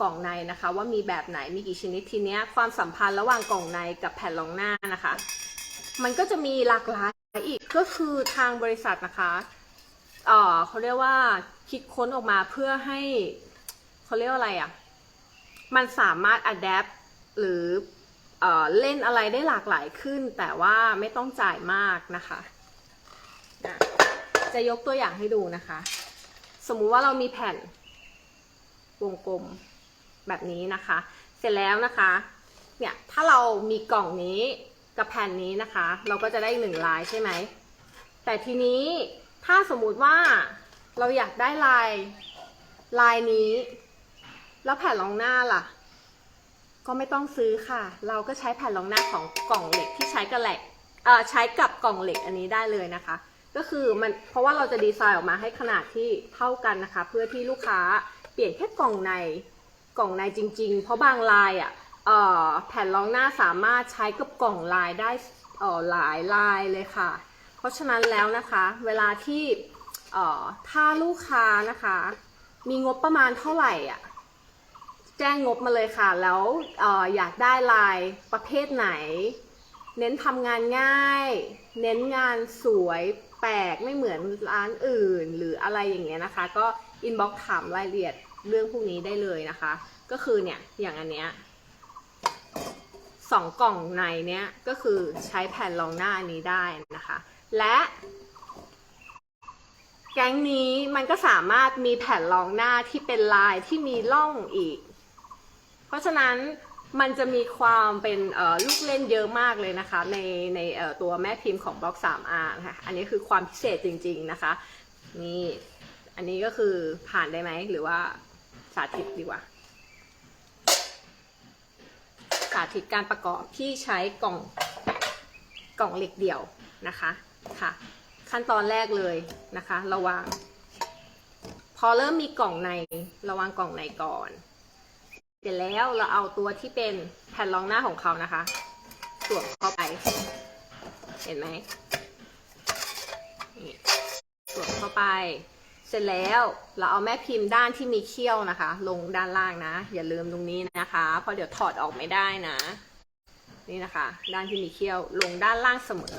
กล่องในนะคะ ว่ามีแบบไหนมีกี่ชนิดทีเนี้ยความสัมพันธ์ระหว่างกล่องในกับแผ่นรองหน้านะคะ มันก็จะมีหลากหลายอีกก็คือทางบริษัทนะคะเออเขาเรียกว่าคิดค้นออกมาเพื่อให้เขาเรียกว่าอะไรอะ่ะมันสามารถอัดแอปหรือเออเล่นอะไรได้หลากหลายขึ้น แต่ว่าไม่ต้องจ่ายมากนะคะอะจะยกตัวอย่างให้ดูนะคะ สมมุติว่าเรามีแผ่นวงกลม แบบนี้นะคะ เสร็จแล้วนะคะ เนี่ยถ้าเรามีกล่องนี้กับแผ่นนี้นะคะ เราก็จะได้หนึ่งลายใช่ไหม แต่ทีนี้ถ้าสมมุติว่าเราอยากได้ลายลายนี้ แล้วแผ่นรองหน้าล่ะ ก็ไม่ต้องซื้อค่ะ เราก็ใช้แผ่นรองหน้าของกล่องเหล็กที่ใช้กับเหล็กเอ่อใช้กับกล่องเหล็กอันนี้ได้เลยนะคะ ก็คือมันเพราะว่าเราจะดีไซน์ออกมาให้ขนาดที่เท่ากันนะคะ เพื่อที่ลูกค้าเปลี่ยนแค่กล่องใน กล่องในจริง ๆ เพราะบางลายอะแผ่นรองหน้าสามารถใช้กับกล่องลายได้หลายลายเลยค่ะ เพราะฉะนั้นแล้วนะคะ เวลาที่ถ้าลูกค้านะคะ มีงบประมาณเท่าไหร่อะแจ้งงบมาเลยค่ะ แล้วอออยากได้ลายประเภทไหน เน้นทำงานง่าย เน้นงานสวยแปลกไม่เหมือนร้านอื่น หรืออะไรอย่างเงี้ยนะคะ ก็อินบ็อกถามรายละเอียด เรื่องพวกนี้ได้เลยนะคะ ก็คือเนี่ยอย่างอันเนี้ยสองกล่องในเนี้ยก็คือใช้แผ่นรองหน้าอันนี้ได้นะคะ และแก๊งนี้มันก็สามารถมีแผ่นรองหน้าที่เป็นลายที่มีร่องอีก เพราะฉะนั้นมันจะมีความเป็นลูกเล่นเยอะมากเลยนะคะ ในในตัวแม่พิมพ์ของบล็อก 3R นะคะอันนี้คือความพิเศษจริง ๆนะคะ นี่ อันนี้ก็คือผ่านได้ไหมหรือว่าาธิตดีกว่า สาธิตการประกอบที่ใช้กล่องกล่องเหล็กเดี่ยวนะคะค่ะ ขั้นตอนแรกเลยนะคะ ระวางพอเริ่มมีกล่องในระวางกล่องในก่อนเสร็จแล้วเราเอาตัวที่เป็นแผ่นรองหน้าของเขานะคะสวมเข้าไป เห็นไหมนี่สวมเข้าไป เสร็จแล้วเราเอาแม่พิมพ์ด้านที่มีเขี้ยวนะคะ ลงด้านล่างนะ อย่าลืมตรงนี้นะคะเพราะเดี๋ยวถอดออกไม่ได้นะ นี่นะคะ ด้านที่มีเขี้ยวลงด้านล่างเสมอ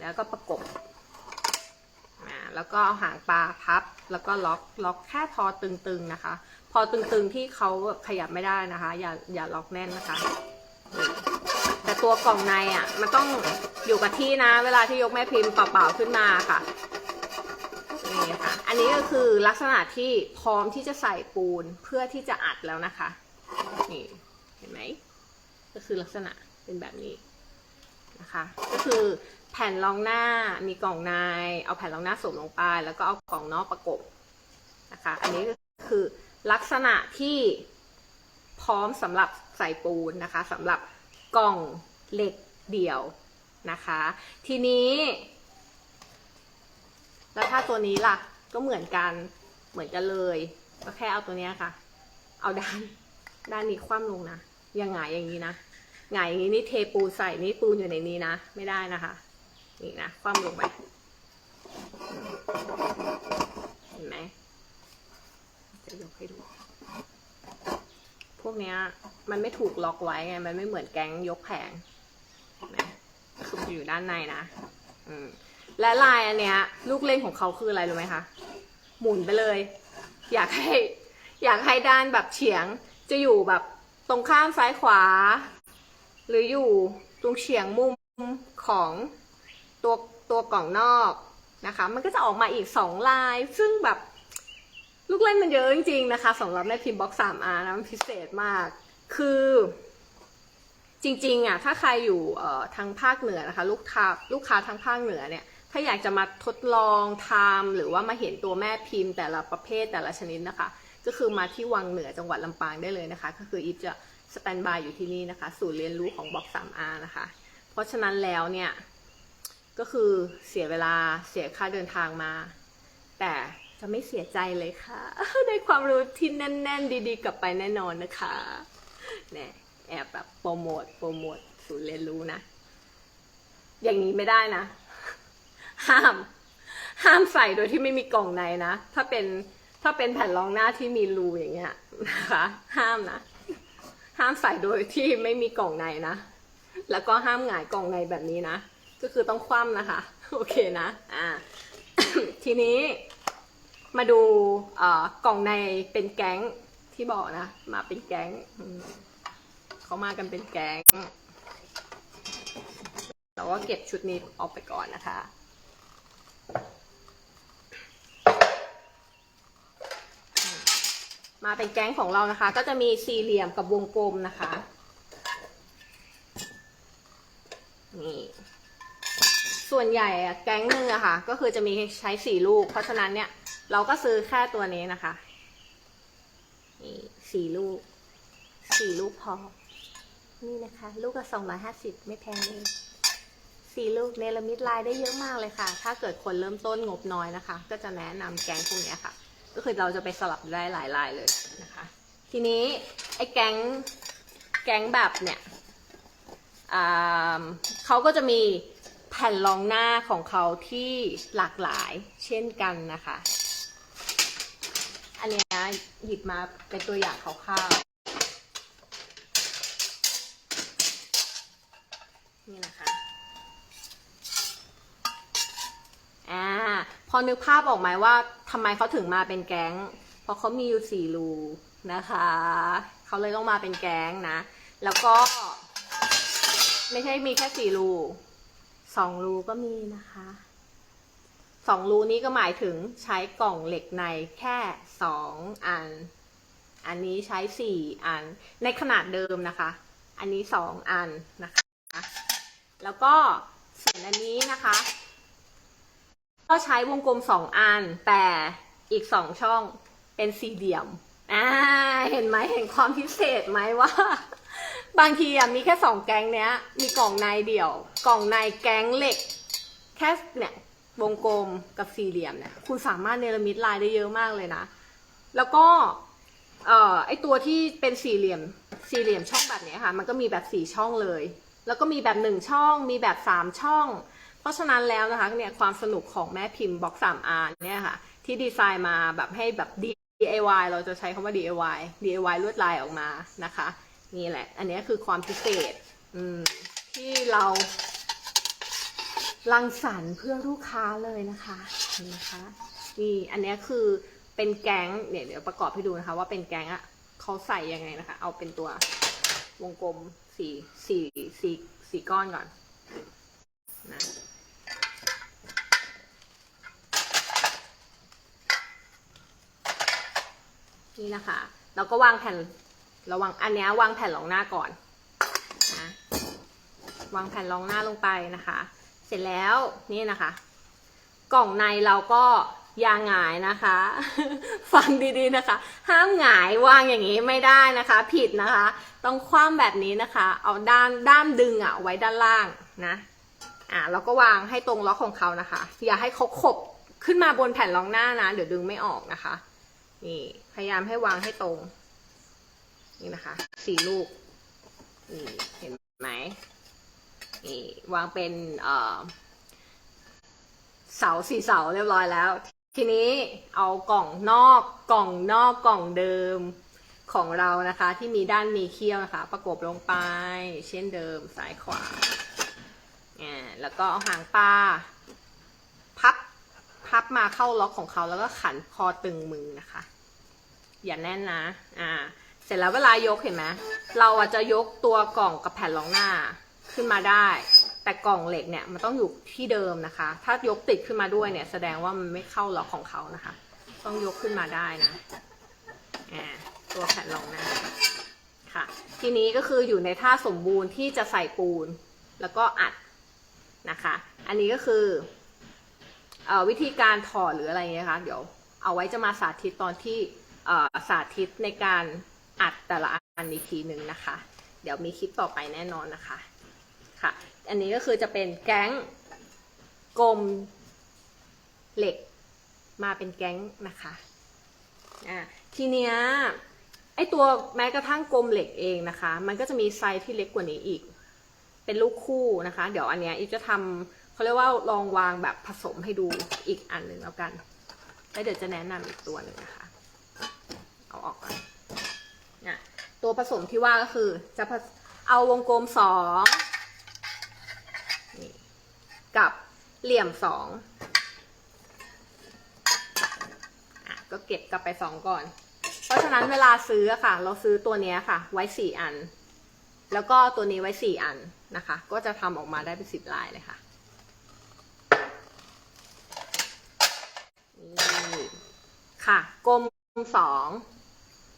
แล้วก็ประกบอ่าแล้วก็เอาหางปลาพับ แล้วก็ล็อกล็อกแค่พอตึงๆนะคะ พอตึงๆที่เขาขยับไม่ได้นะคะ อย่าอย่าล็อกแน่นนะคะ แต่ตัวกล่องในอะมันต้องอยู่กับที่นะ เวลาที่ยกแม่พิมพ์เปล่าๆขึ้นมาค่ะ นี่ค่ะ อันนี้ก็คือลักษณะที่พร้อมที่จะใส่ปูนเพื่อที่จะอัดแล้วนะคะ นี่เห็นไหม ก็คือลักษณะเป็นแบบนี้นะคะ ก็คือแผ่นรองหน้ามีกล่องใน เอาแผ่นรองหน้าสวมลงไป แล้วก็เอากล่องนอกประกบนะคะ อันนี้ก็คือลักษณะที่พร้อมสำหรับใส่ปูนนะคะสำหรับกล่องเหล็กเดี่ยวนะคะ ทีนี้ แล้วถ้าตัวนี้ล่ะ ก็เหมือนกัน เหมือนกันเลย ก็แค่เอาตัวเนี้ยค่ะ เอาด้าน ด้านนี้คว่ำลงนะ ยังไงอย่างนี้นะหงายอย่างนี้นี่เทปูนใส่นี่ปูนอยู่ในนี้นะ ไม่ได้นะคะ นี่นะ คว่ำลงไป เห็นไหม จะยกให้ดู พวกเนี้ย มันไม่ถูกล็อกไว้ไง มันไม่เหมือนแก๊งยกแผงเห็นไหมคือมันอยู่ด้านในนะ อืม และลายอันเนี้ย ลูกเล่นของเขาคืออะไรรู้ไหมคะ หมุนไปเลย อยากให้อยากให้ด้านแบบเฉียงจะอยู่แบบตรงข้ามซ้ายขวา หรืออยู่ตรงเฉียงมุมของตัวตัวกล่องนอกนะคะ มันก็จะออกมาอีกสองลาย ซึ่งแบบลูกเล่นมันเยอะจริงๆนะคะสำหรับแม่พิมพ์บ็อก 3R นะมันพิเศษมาก คือจริงๆอะถ้าใครอยู่ทางภาคเหนือนะคะ ลูกค้าลูกค้าทางภาคเหนือเนี่ย ถ้าอยากจะมาทดลองทำหรือว่ามาเห็นตัวแม่พิมพ์แต่ละประเภทแต่ละชนิดนะคะ ก็คือมาที่วังเหนือจังหวัดลำปางได้เลยนะคะ ก็คืออีฟจะสแตนบายอยู่ที่นี่นะคะ ศูนย์เรียนรู้ของบอก 3R นะคะ เพราะฉะนั้นแล้วเนี่ย ก็คือเสียเวลาเสียค่าเดินทางมา แต่จะไม่เสียใจเลยค่ะ ได้ความรู้ที่แน่น ๆ ดีๆ กลับไปแน่นอนนะคะเนี่ยแอบแบบโปรโมทโปรโมทศูนย์เรียนรู้นะ อย่างนี้ไม่ได้นะ ห้าม ห้ามใส่โดยที่ไม่มีกล่องในนะ ถ้าเป็นถ้าเป็นแผ่นรองหน้าที่มีรูอย่างเงี้ยนะคะ ห้ามนะ ห้ามใส่โดยที่ไม่มีกล่องในนะ แล้วก็ห้ามหงายกล่องในแบบนี้นะ ก็คือต้องคว่ำนะคะ โอเคนะ อ่า ทีนี้มาดูเอ่อกล่องในเป็นแก๊งที่บอกนะ มาเป็นแก๊งเขามากันเป็นแก๊งเราก็เก็บชุดนี้ออกไปก่อนนะคะ มาเป็นแก๊งของเรานะคะ ก็จะมีสี่เหลี่ยมกับวงกลมนะคะนี่ส่วนใหญ่แก๊งหนึ่งอะค่ะ ก็คือจะมีใช้สี่ลูก เพราะฉะนั้นเนี่ยเราก็ซื้อแค่ตัวนี้นะคะนี่สี่ลูกสี่ลูกพอ นี่นะคะ ลูกละสองร้อยห้าสิบไม่แพงเลยสี่ลูกเนลมิดลายได้เยอะมากเลยค่ะ ถ้าเกิดคนเริ่มต้นงบน้อยนะคะ ก็จะแนะนำแก๊งพวกนี้ค่ะ ก็คือเราจะไปสลับได้หลายลายเลยนะคะ ทีนี้ไอ้แก๊งแก๊งแบบเนี่ยเขาก็จะมีแผ่นรองหน้าของเขาที่หลากหลายเช่นกันนะคะ อันนี้หยิบมาเป็นตัวอย่างคร่าวๆนี่นะคะ อ่า พอนึกภาพออกไหมว่าทำไมเขาถึงมาเป็นแก๊ง เพราะเขามีอยู่สี่รูนะคะ เขาเลยต้องมาเป็นแก๊งนะ แล้วก็ ไม่ใช่มีแค่สี่รูสองรูก็มีนะคะสองรูนี้ก็หมายถึงใช้กล่องเหล็กในแค่สองอัน อันนี้ใช้สี่อัน ในขนาดเดิมนะคะ อันนี้สองอันนะคะ แล้วก็ส่วนอันนี้นะคะ ก็ใช้วงกลมสองอัน แต่อีกสองช่องเป็นสี่เหลี่ยมอ่าเห็นไหมเห็นความพิเศษไหมว่า บางทีอะมีแค่สองแก๊งเนี้ย มีกล่องในเดี่ยว กล่องในแก๊งเหล็ก แค่เนี่ยวงกลมกับสี่เหลี่ยมเนี่ยคุณสามารถเนรมิตลายได้เยอะมากเลยนะ แล้วก็เอ่อไอตัวที่เป็นสี่เหลี่ยมสี่เหลี่ยมช่องแบบนี้ค่ะ มันก็มีแบบสี่ช่องเลย แล้วก็มีแบบหนึ่งช่อง มีแบบสามช่อง เพราะฉะนั้นแล้วนะคะเนี่ยความสนุกของแม่พิมพ์บล็อกสามอาร์เนี่ยค่ะ ที่ดีไซน์มาแบบให้แบบ DIY เราจะใช้คำว่า DIY DIY ลวดลายออกมานะคะ นี่แหละ อันนี้คือความพิเศษที่เรารังสรรค์เพื่อลูกค้าเลยนะคะนี่นะคะนี่อันนี้คือเป็นแก๊งเนี่ยเดี๋ยวประกอบให้ดูนะคะ ว่าเป็นแก๊งอะเขาใส่ยังไงนะคะ เอาเป็นตัววงกลมสี่สี่สี่สี่ก้อนก่อนนะ นี่นะคะเราก็วางแผ่นระวังอันนี้วางแผ่นรองหน้าก่อนนะวางแผ่นรองหน้าลงไปนะคะ เสร็จแล้วนี่นะคะ กล่องในเราก็ยางหงายนะคะ ฟังดีๆนะคะ ห้ามหงายวางอย่างนี้ไม่ได้นะคะ ผิดนะคะ ต้องคว่ำแบบนี้นะคะ เอาด้านด้ามดึงอะไว้ด้านล่างนะอ่าแล้วก็วางให้ตรงล็อกของเขานะคะ อย่าให้เขาขบขึ้นมาบนแผ่นรองหน้านะ เดี๋ยวดึงไม่ออกนะคะ นี่พยายามให้วางให้ตรง นี่นะคะ สี่ลูก นี่เห็นไหมนี่วางเป็นเอ่อเสาสี่เสาเรียบร้อยแล้ว ทีนี้เอากล่องนอกกล่องนอกกล่องเดิมของเรานะคะ ที่มีด้านมีเขี้ยวนะคะ ประกบลงไป เช่นเดิมซ้ายขวาอ่าแล้วก็เอาหางปลา พับมาเข้าล็อกของเขาแล้วก็ขันคอตึงมือนะคะ อย่าแน่นนะ อ่า เสร็จแล้วเวลายกเห็นไหมเราอาจจะยกตัวกล่องกับแผ่นรองหน้าขึ้นมาได้ แต่กล่องเหล็กเนี่ยมันต้องอยู่ที่เดิมนะคะ ถ้ายกติดขึ้นมาด้วยเนี่ย แสดงว่ามันไม่เข้าล็อกของเขานะคะ ต้องยกขึ้นมาได้นะ อ่า ตัวแผ่นรองหน้าค่ะ ทีนี้ก็คืออยู่ในท่าสมบูรณ์ที่จะใส่ปูน แล้วก็อัดนะคะ อันนี้ก็คือเอ่อ วิธีการถอดหรืออะไรเงี้ยคะเดี๋ยวเอาไว้จะมาสาธิตตอนที่สาธิตในการอัดแต่ละอันอีกทีหนึ่งนะคะ เดี๋ยวมีคลิปต่อไปแน่นอนนะคะค่ะ อันนี้ก็คือจะเป็นแก๊งกลมเหล็กมาเป็นแก๊งนะคะอ่าทีเนี้ยไอตัวแม้กระทั่งกลมเหล็กเองนะคะ มันก็จะมีไซส์ที่เล็กกว่านี้อีก เป็นลูกคู่นะคะ เดี๋ยวอันเนี้ยอีจะทำ เขาเรียกว่าลองวางแบบผสมให้ดูอีกอันหนึ่งแล้วกัน แล้วเดี๋ยวจะแนะนำอีกตัวหนึ่งนะคะ เอาออกก่อนนี่ยตัวผสมที่ว่าก็คือจะเอาวงกลมสองกับเหลี่ยมสองก็เก็บกลับไปสองก่อน เพราะฉะนั้นเวลาซื้อค่ะ เราซื้อตัวนี้ค่ะ ไว้สี่อัน แล้วก็ตัวนี้ไว้สี่อันนะคะ ก็จะทำออกมาได้เป็นสิบลายเลยค่ะ นี่ ค่ะกลมสอง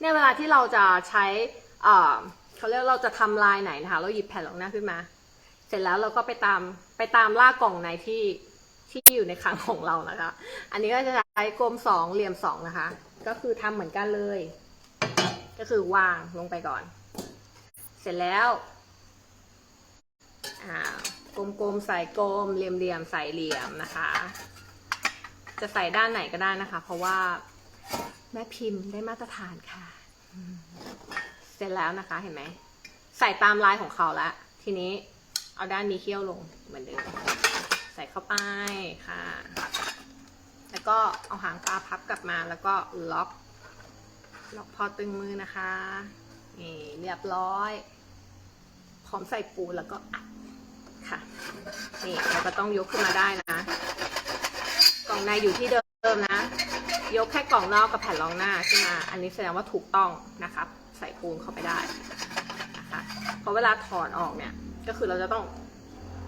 เนี่ยเวลาที่เราจะใช้เขาเรียกเราจะทำลายไหนนะคะ เราหยิบแผ่นรองหน้าขึ้นมา เสร็จแล้วเราก็ไปตามไปตามลากกล่องในที่ที่อยู่ในครั้งของเรานะคะ อันนี้ก็จะใช้กลมสองเหลี่ยมสองนะคะ ก็คือทำเหมือนกันเลย ก็คือวางลงไปก่อน เสร็จแล้วกลมๆใส่กลมเหลี่ยมๆใส่เหลี่ยมนะคะ จะใส่ด้านไหนก็ได้นะคะ เพราะว่าแม่พิมพ์ได้มาตรฐานค่ะ เสร็จแล้วนะคะเห็นไหม ใส่ตามลายของเขาแล้วทีนี้เอาด้านนี้เคี่ยวลงเหมือนเดิมใส่เข้าไปค่ะ แล้วก็เอาหางปลาพับกลับมาแล้วก็ล็อก ล็อกพอตึงมือนะคะนี่เรียบร้อย พร้อมใส่ปูแล้วก็อัดค่ะ นี่เราก็ต้องยกขึ้นมาได้นะ ล่องในอยู่ที่เดิมนะ ยกแค่กล่องนอกกับแผ่นรองหน้าขึ้นมา อันนี้แสดงว่าถูกต้องนะครับ ใส่ปูนเข้าไปได้นะคะเพราะเวลาถอนออกเนี่ย ก็คือเราจะต้อง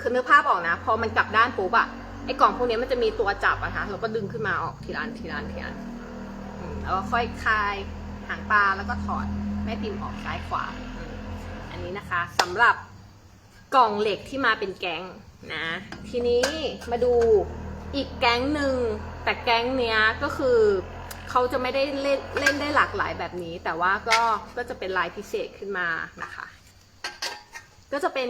คือนึกภาพออกนะ พอมันกลับด้านปุ๊บอะไอ้กล่องพวกนี้มันจะมีตัวจับอะคะเราก็ดึงขึ้นมาออกทีละอันทีละอันทีละอันแล้วก็ค่อยคลายหางปลาแล้วก็ถอดแม่พิมพ์ออกซ้ายขวา อันนี้นะคะสำหรับกล่องเหล็กที่มาเป็นแกงนะ ทีนี้มาดู อีกแก๊งหนึ่งแต่แก๊งเนี้ยก็คือเขาจะไม่ได้เล่นเล่นได้หลากหลายแบบนี้ แต่ว่าก็ก็จะเป็นลายพิเศษขึ้นมานะคะ ก็จะเป็น